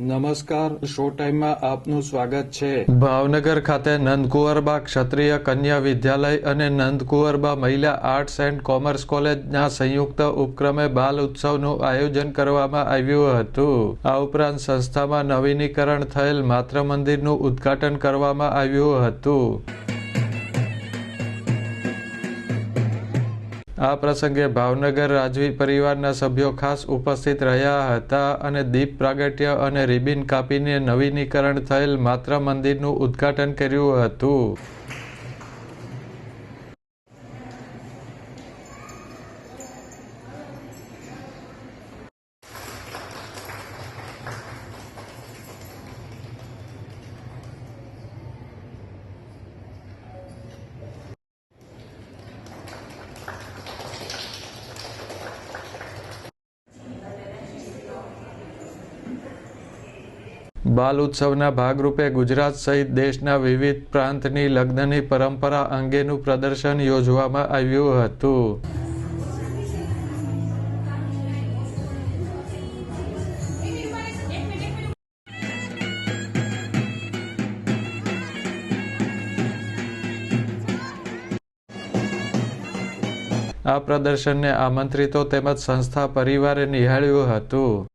નમસ્કાર, શો ટાઈમમાં આપનું સ્વાગત છે. ભાવનગર ખાતે નંદકુંવરબા ક્ષત્રિય કન્યા વિદ્યાલય અને નંદકુંવરબા મહિલા આર્ટ્સ એન્ડ કોમર્સ કોલેજના સંયુક્ત ઉપક્રમે બાલ ઉત્સવનું આયોજન કરવામાં આવ્યું હતું. આ ઉપરાંત સંસ્થામાં નવીનીકરણ થયેલ માત્ર મંદિરનું ઉદ્ઘાટન કરવામાં આવ્યું હતું. આ પ્રસંગે ભાવનગર રાજવી પરિવારના સભ્યો ખાસ ઉપસ્થિત રહ્યા હતા અને દીપ પ્રાગટ્ય અને રિબિન કાપીને નવીનીકરણ થયેલ માત્ર મંદિરનું ઉદ્ઘાટન કર્યું હતું. બાલ ઉત્સવના ભાગરૂપે ગુજરાત સહિત દેશના વિવિધ પ્રાંતની લગ્નની પરંપરા અંગેનું પ્રદર્શન યોજવામાં આવ્યું હતું. આ પ્રદર્શનને આમંત્રિતો તેમજ સંસ્થા પરિવારે નિહાળ્યું હતું.